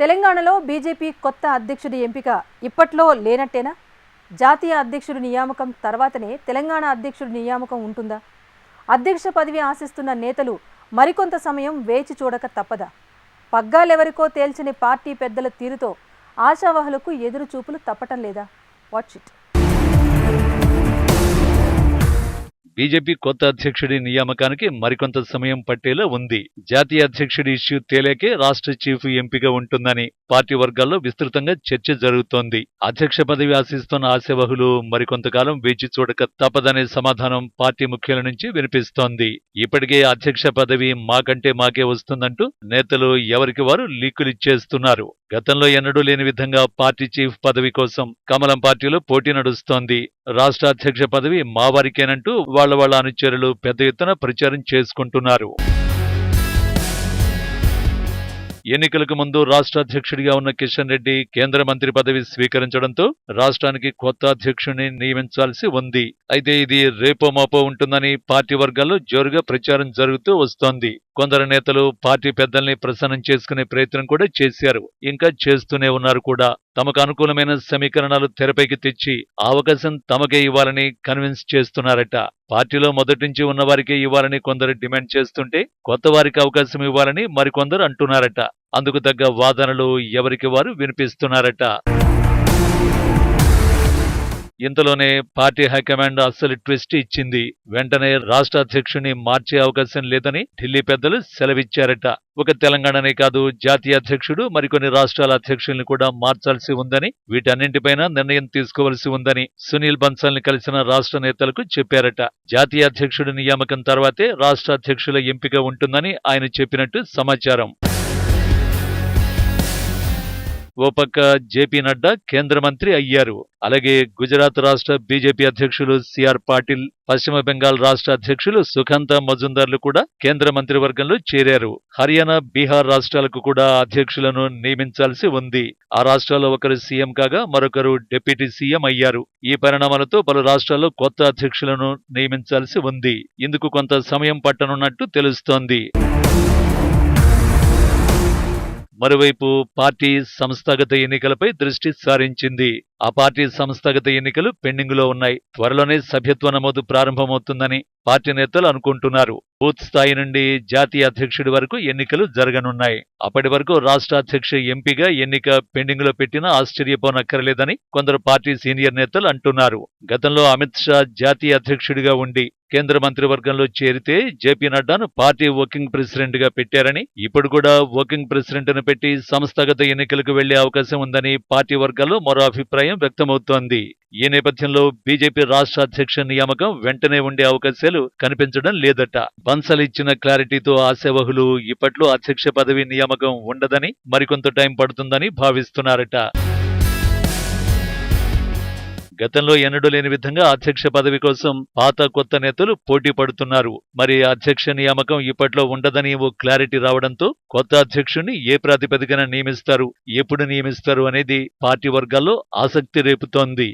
తెలంగాణలో బీజేపీ కొత్త అధ్యక్షుడి ఎంపిక ఇప్పట్లో లేనట్టేనా? జాతీయ అధ్యక్షుడి నియామకం తర్వాతనే తెలంగాణ అధ్యక్షుడి నియామకం ఉంటుందా? అధ్యక్ష పదవి ఆశిస్తున్న నేతలు మరికొంత సమయం వేచి చూడక తప్పదా? పగ్గాలెవరికో తేల్చని పార్టీ పెద్దల తీరుతో ఆశావహులకు ఎదురు చూపులు తప్పటం లేదా? Watch it. బీజేపీ కొత్త అధ్యక్షుడి నియామకానికి మరికొంత సమయం పట్టేలా ఉంది. జాతీయ అధ్యక్షుడి ఇష్యూ తేలేకే రాష్ట్ర చీఫ్ ఎంపిక ఉంటుందని పార్టీ వర్గాల్లో విస్తృతంగా చర్చ జరుగుతోంది. అధ్యక్ష పదవి ఆశిస్తున్న ఆశావహులు మరికొంతకాలం వేచి చూడక తప్పదనే సమాధానం పార్టీ ముఖ్యుల నుంచి వినిపిస్తోంది. ఇప్పటికే అధ్యక్ష పదవి మాకంటే మాకే వస్తుందంటూ నేతలు ఎవరికి వారు లీకులిచ్చేస్తున్నారు గతంలో ఎన్నడూ లేని విధంగా పార్టీ చీఫ్ పదవి కోసం కమలం పార్టీలో పోటీ నడుస్తోంది. రాష్ట్ర అధ్యక్ష పదవి మా వారికేనంటూ వాళ్ళ వాళ్ళ అనుచరులు పెద్ద ఎత్తున ప్రచారం చేసుకుంటున్నారు. ఎన్నికలకు ముందు రాష్ట్ర అధ్యక్షుడిగా ఉన్న కిషన్ రెడ్డి కేంద్ర మంత్రి పదవి స్వీకరించడంతో రాష్ట్రానికి కొత్త అధ్యక్షుడిని నియమించాల్సి ఉంది. అయితే ఇది రేపో మాపో ఉంటుందని పార్టీ వర్గాల్లో జోరుగా ప్రచారం జరుగుతూ వస్తోంది. కొందరు నేతలు పార్టీ పెద్దల్ని ప్రసన్నం చేసుకునే ప్రయత్నం కూడా చేశారు. ఇంకా చేస్తూనే ఉన్నారు కూడా. తమకు అనుకూలమైన సమీకరణాలు తెరపైకి తెచ్చి అవకాశం తమకే ఇవ్వాలని కన్విన్స్ చేస్తున్నారట. పార్టీలో మొదటి నుంచి ఉన్నవారికే ఇవ్వాలని కొందరు డిమాండ్ చేస్తుంటే కొత్త వారికి అవకాశం ఇవ్వాలని మరికొందరు అంటున్నారట. అందుకు తగ్గ వాదనలు ఎవరికి వారు వినిపిస్తున్నారట. ఇంతలోనే పార్టీ హైకమాండ్ అస్సలు ట్విస్ట్ ఇచ్చింది. వెంటనే రాష్ట్ర అధ్యక్షుని మార్చే అవకాశం లేదని ఢిల్లీ పెద్దలు సెలవిచ్చారట. ఒక తెలంగాణనే కాదు జాతీయ అధ్యక్షుడు మరికొన్ని రాష్ట్రాల అధ్యక్షుల్ని కూడా మార్చాల్సి ఉందని వీటన్నింటిపైన నిర్ణయం తీసుకోవాల్సి ఉందని సునీల్ బన్సల్ని కలిసిన రాష్ట్ర నేతలకు చెప్పారట. జాతీయ అధ్యక్షుడి నియామకం తర్వాతే రాష్ట్ర అధ్యక్షుల ఎంపిక ఉంటుందని ఆయన చెప్పినట్టు సమాచారం. ఓ పక్క జేపీ నడ్డా కేంద్ర మంత్రి అయ్యారు. అలాగే గుజరాత్ రాష్ట్ర బీజేపీ అధ్యక్షులు సిఆర్ పాటిల్ పశ్చిమ బెంగాల్ రాష్ట్ర అధ్యక్షులు సుఖాంత మజుందార్లు కూడా కేంద్ర మంత్రివర్గంలో చేరారు. హర్యానా బీహార్ రాష్ట్రాలకు కూడా అధ్యక్షులను నియమించాల్సి ఉంది. ఆ రాష్ట్రాల్లో ఒకరు సీఎం కాగా మరొకరు డిప్యూటీ సీఎం అయ్యారు. ఈ పరిణామాలతో పలు రాష్ట్రాల్లో కొత్త అధ్యక్షులను నియమించాల్సి ఉంది. ఇందుకు కొంత సమయం పట్టనున్నట్టు తెలుస్తోంది. మరోవైపు పార్టీ సంస్థాగత ఎన్నికలపై దృష్టి సారించింది. ఆ పార్టీ సంస్థాగత ఎన్నికలు పెండింగులో ఉన్నాయి. త్వరలోనే సభ్యత్వ నమోదు ప్రారంభమవుతుందని పార్టీ నేతలు అనుకుంటున్నారు. బూత్ స్థాయి నుండి జాతీయ అధ్యక్షుడి వరకు ఎన్నికలు జరగనున్నాయి. అప్పటి వరకు రాష్ట్ర అధ్యక్ష ఎంపీగా ఎన్నిక పెండింగ్లో పెట్టినా ఆశ్చర్యపోనక్కర్లేదని కొందరు పార్టీ సీనియర్ నేతలు అంటున్నారు. గతంలో అమిత్ షా జాతీయ అధ్యక్షుడిగా ఉండి కేంద్ర మంత్రివర్గంలో చేరితే జేపీ నడ్డాను పార్టీ వర్కింగ్ ప్రెసిడెంట్గా పెట్టారని ఇప్పుడు కూడా వర్కింగ్ ప్రెసిడెంట్ను పెట్టి సంస్థాగత ఎన్నికలకు వెళ్ళే అవకాశం ఉందని పార్టీ వర్గాల్లో మరో అభిప్రాయం వ్యక్తమవుతోంది. ఈ నేపథ్యంలో బీజేపీ రాష్ట్ర అధ్యక్ష నియామకం వెంటనే ఉండే అవకాశాలు కనిపించడం లేదట. బన్సల్ ఇచ్చిన క్లారిటీతో ఆశావహులు ఇప్పట్లో అధ్యక్ష పదవి నియామకం ఉండదని మరికొంత టైం పడుతుందని భావిస్తున్నారట. గతంలో ఎన్నడూ లేని విధంగా అధ్యక్ష పదవి కోసం పాత కొత్త నేతలు పోటీ పడుతున్నారు. మరి అధ్యక్ష నియామకం ఇప్పట్లో ఉండదని ఓ క్లారిటీ రావడంతో కొత్త అధ్యక్షుడిని ఏ ప్రాతిపదికన నియమిస్తారు? ఎప్పుడు నియమిస్తారు అనేది పార్టీ వర్గాల్లో ఆసక్తి రేపుతోంది.